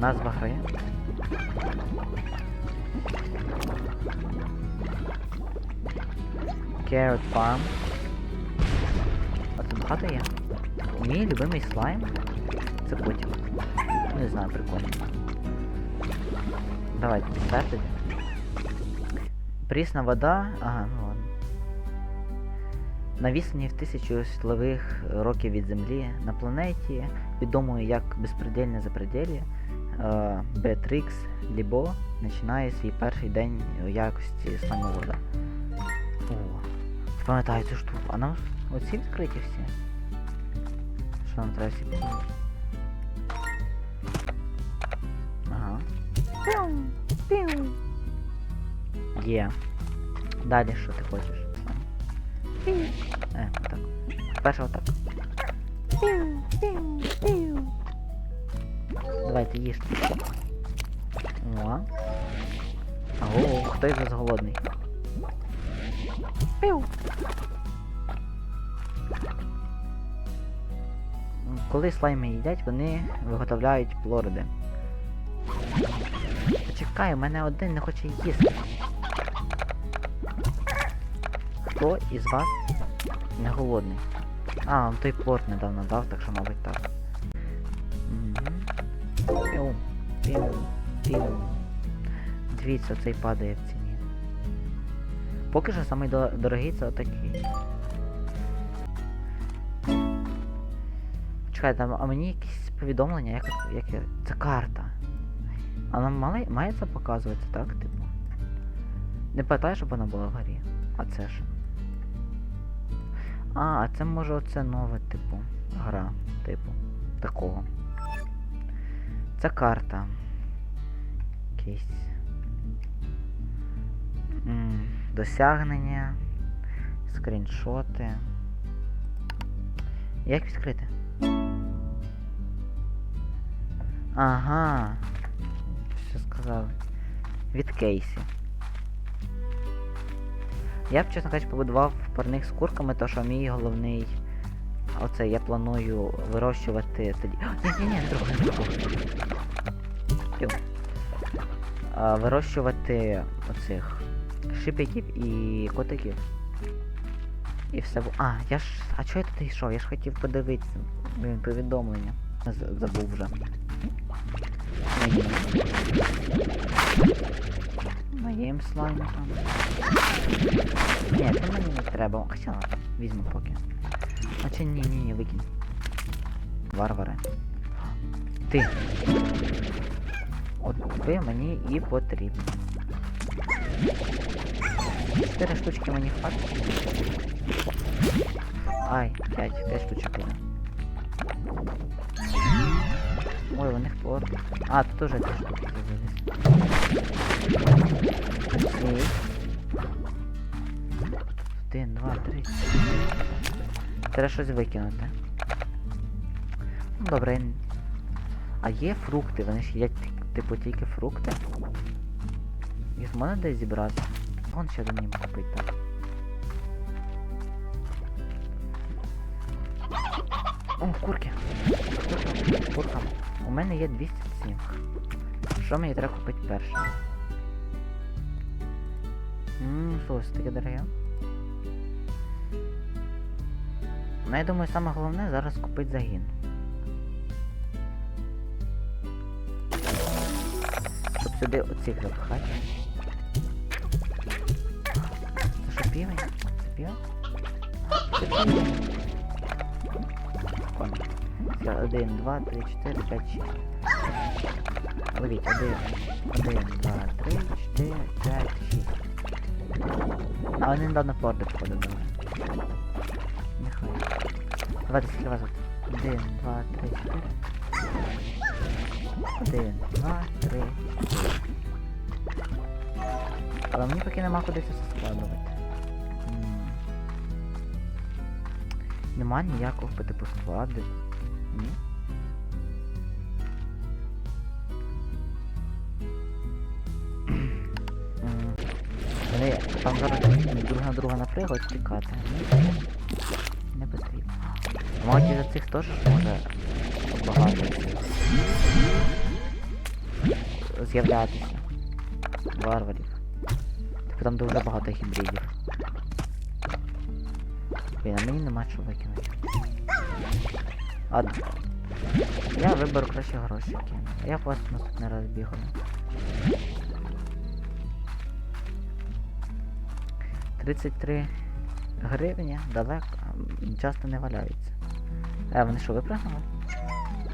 Назва гри. Carrot Farm. А тут багато є? Мій любимий слайм. Це потім. Не знаю, прикольно. Давайте, підтвердити. Прісна вода. Ага, ну ладно. На в тисячу світлових років від Землі на планеті, відомої як безпредельне запределье, е, Беатрікс Лібо починає свій перший день у якості слаймовода. О, пам'ятаю цю штуку. А нам оці відкриті всі? Що нам треба всі подивитися? Ага. Є. Далі що ти хочеш? Е, отак. Перше отак. Давайте їжте. О. Ого, хтось вже голодний. М, Коли слайми їдять, вони виготовляють плориди. Почекай, у мене один не хоче їсти. Хто із вас не голодний? А, вам той плод недавно дав, так що, мабуть, так. Піу, піу. Дивіться, цей падає в ціні. Поки що самий до- дорогий це отакий. Чекайте, а мені якісь повідомлення, як, як це карта. А нам має, має це показувати, так? Типу. Не пам'ятаю, щоб вона була вгорі. А це ж. А, а це може оце нове, типу, гра. Типу. Такого. Це карта. Якісь. Досягнення. Скріншоти. Як відкрити? Ага. Що сказав? Від кейсі. Я б, чесно кажучи, побудував парник з курками, то що мій головний. Оце я планую вирощувати тоді. Ні, ні, ні, не трогай, не трогай. А, вирощувати оцих шипяків і котиків. І все А, я ж. А чого я туди йшов? Я ж хотів подивитися. Блін, повідомлення. З- Забув вже. Моїм. Слаймом там. Ні, це мені не треба. Хоча візьму поки. А чи ні, ні, ні, викинь. Варвари. Ти. От ви мені і потрібні. Чотири штучки мені хватить. Ай, п'ять, п'ять штучок. Ой, у них пор. А, тут тоже ці штуки з'явились. Ні. Один, два, три. Треба щось викинути. Ну, добре. А є фрукти, вони ж їдять типу тільки фрукти. Їх можна десь зібрати. Вон ще один їм купить, так. О, курки. Курка. Курка. У мене є 207. Що мені треба купити перше? Ммм, щось таке дороге. Ну, я думаю, саме головне зараз купити загін. Щоб сюди оцих запхати. Це що півень? Це півень? Це півень. Все, один, два, три, чотири, п'ять, шість. Ловіть, один, один, два, три, чотири, п'ять, шість. А вони недавно форди входили, давай. Нехай. Давайте скільки вас тут? Один, два, три, чотири. Один, два, три. Але мені поки нема куди це все складувати. Нема ніякого по типу складу. Ні? Там зараз друг на друга напрягуть тікати. Потрібно. Мабуть, за цих теж може багато. з'являтися. Варварів. Типу там дуже багато гібридів. Блін, а мені нема що викинути. Ладно. Я виберу краще гроші кину. А я просто наступний раз бігаю. 33 гривні далеко, часто не валяються. Е, вони що, випрыгнули?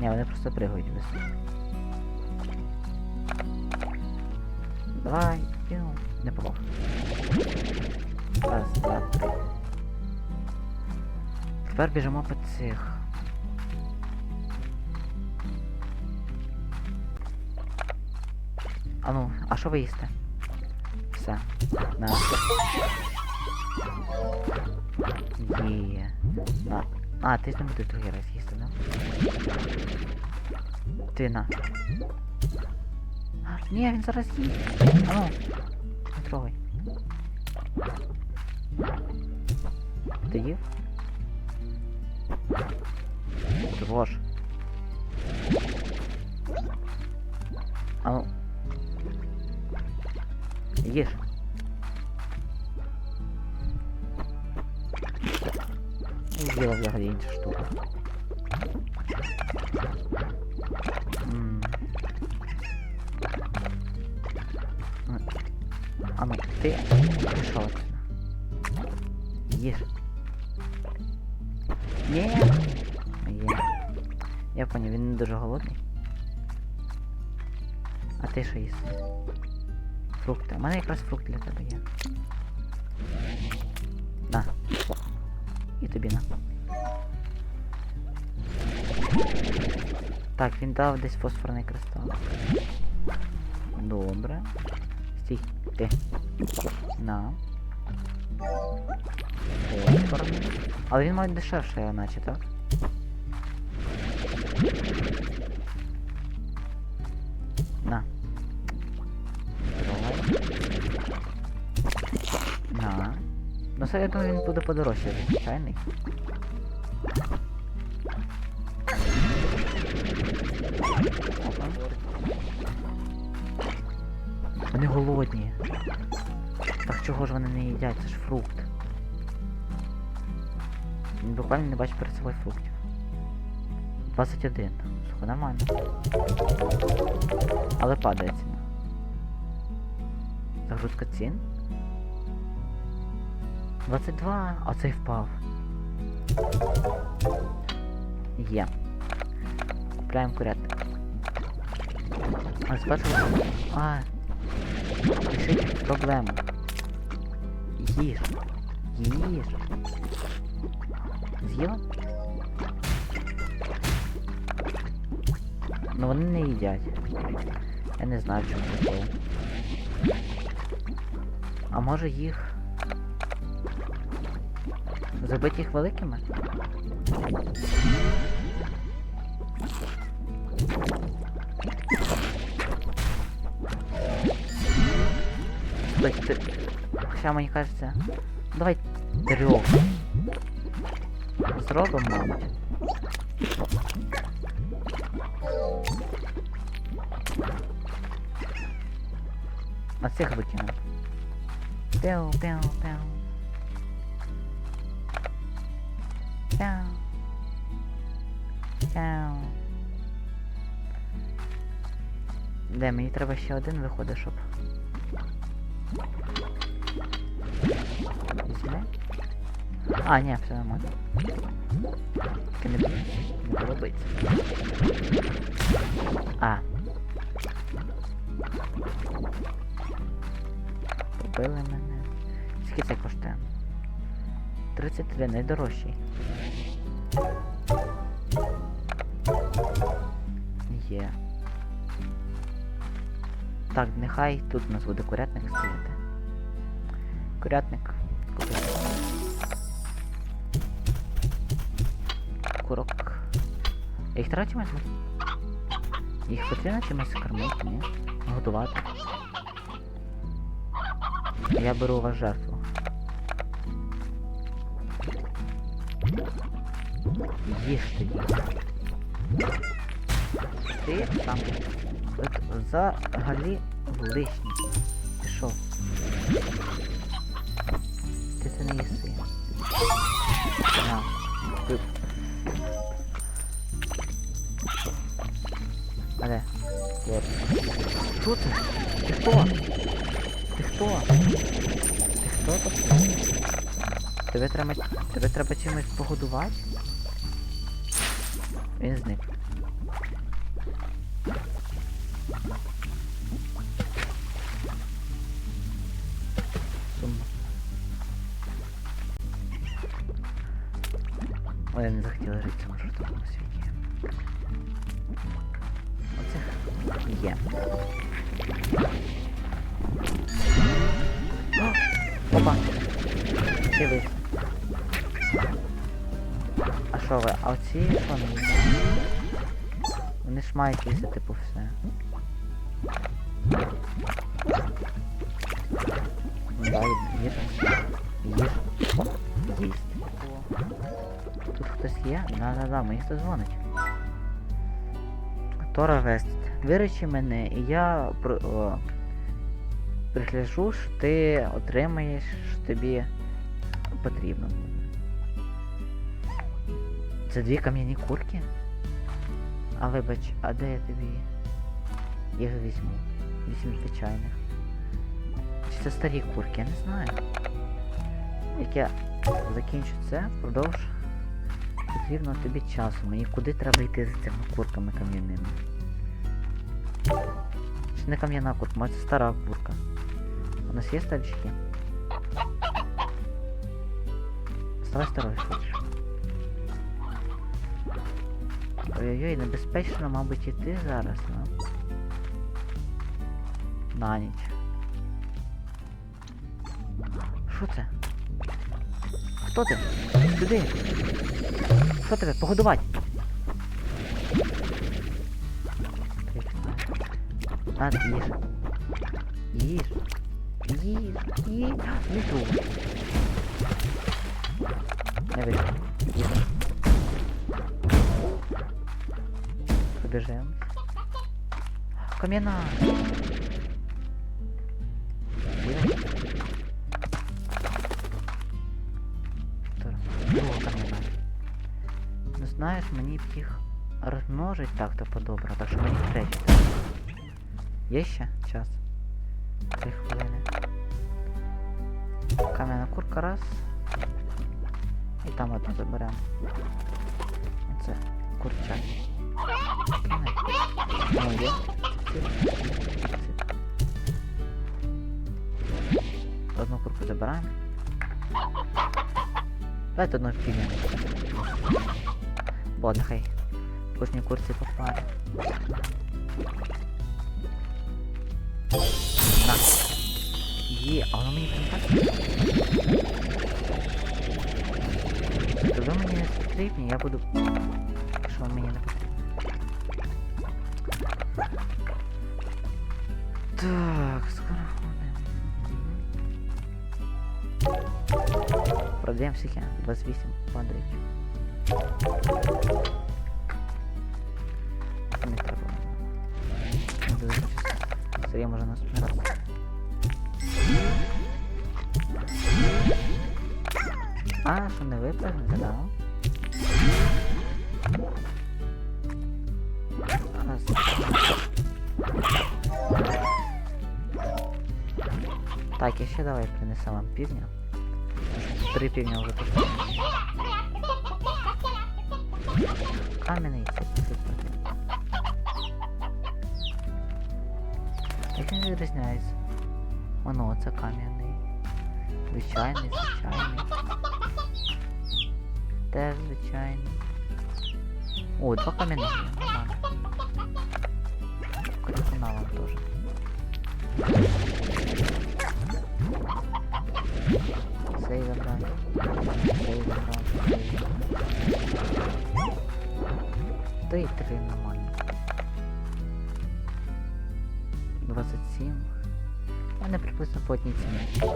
Ні, вони просто пригають високо. Давай, піну. Не попав. Раз, два, три. Тепер біжимо по цих. А ну, а що ви їсте? Все. На. Є. На. А, ти ж не будеш другий да? Ти на. А, ні, він зараз їсть. А ну. Не трогай. Ти їв? Трош. І З'їла взагалі інша штука. М. М. А ну, ти пішов отсюда. Їж. Є. Є. Я поняв, він не дуже голодний. А ти що їси? Фрукти. У мене якраз фрукт для тебе є. На. І тобі на. Так, він дав десь фосфорний кристал. Добре. Стій, ти. На. Фосфорний. Але він має дешевше, наче, так? Це я думаю, він буде подорожче, звичайний. Вони голодні. Так чого ж вони не їдять? Це ж фрукт. Він буквально не бачить перед собою фруктів. 21. Слухай, нормально. Але падає ціна. Загрузка цін. 22, а цей впав. Є. Купляємо курятник. А спершу... А, рішить проблему. Їж. Їж. З'їла? Ну вони не їдять. Я не знаю, чому прикол. А може їх... Зробити їх великими? Хоча мені кажеться... Давай трьох. Зробимо, мабуть. На цих викинемо. Пяу, пяу. Пяу. Пяу. Де, мені треба ще один виходить, щоб. Візьми. А, ні, все нормально. Тільки не, не подобається. А. Побили мене. Скільки це коштує? 33, найдорожчий. Є. Так, нехай тут у нас буде курятник стояти. Курятник. Курок. Їх треба чимось? Їх потрібно чимось кормити, ні? Годувати. Я беру у вас жертву. Їж тоді. Ти от взагалі лишній. Пішов. Ти це не їси. На. Ти... А де? От. Що це? Ти хто? Ти хто? Ти хто такий? Тебе треба. Тебе треба чимось погодувати? Він зник. Сумно. Ой, я не захотіла жити в цьому жорстокому світі. Оце є. Опа! Дивись. Що? А оці їдять? Вони ж мають їсти, типу, все. Ну да, їж. Їж. Їсть. Тут хтось є? Да-да-да, мені хтось дзвонить. Тора Вест. Виручи мене, і я про, о, пригляжу, що ти отримаєш, що тобі потрібно. Це дві кам'яні курки? А вибач, а де я тобі їх візьму? Вісім звичайних. Чи це старі курки? Я не знаю. Як я закінчу це, впродовж потрібно тобі часу. Мені куди треба йти за цими курками кам'яними? Чи не кам'яна курка, може це стара курка. У нас є старички? Ставай старой хочеш. Ой-ой-ой, небезпечно, мабуть, іти зараз, ну. На ніч. Що це? Хто ти? Сюди! Хто тебе? Погодувати! На, їж. Їж. Їж. Їж. Не Кам'яна! Їдемо. Тор- Друга кам'яна. Ну знаєш, мені б їх розмножить так-то по-добре, так що мені третій. треба. Є ще час? Три хвилини. Кам'яна курка раз. І там одну заберемо. Оце курчак. Ну, є. Одну курку забираємо. Давайте одну підняємо. Бо нехай кожній курці по парі. На. Є, а воно мені прям так. То ви мені не потрібні, я буду. Що мені не потрібно. Так, скоро ходимо. Продаємо скільки? 28 падають. Не треба. Нас раз. А, що не випрыгнути, да? Раз. Так, і ще давай принесемо вам півня. Три півня вже пішло. Кам'яний супер. Як він відрізняється? Воно це кам'яний. Звичайний, звичайний. Теж звичайний. О, два кам'яних є, нормально. Крикуна вам теж. Сей забрать. Сей забрать. Сей забрать. Та й три нормально. 27. У мене приблизно по одній ціні.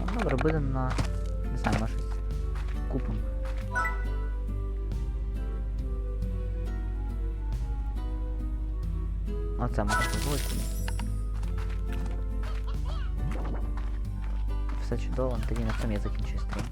Ну, Добре, буде на... Не знаю, може Оце можна дозволити. Все чудово, тоді на цьому я закінчую стрім.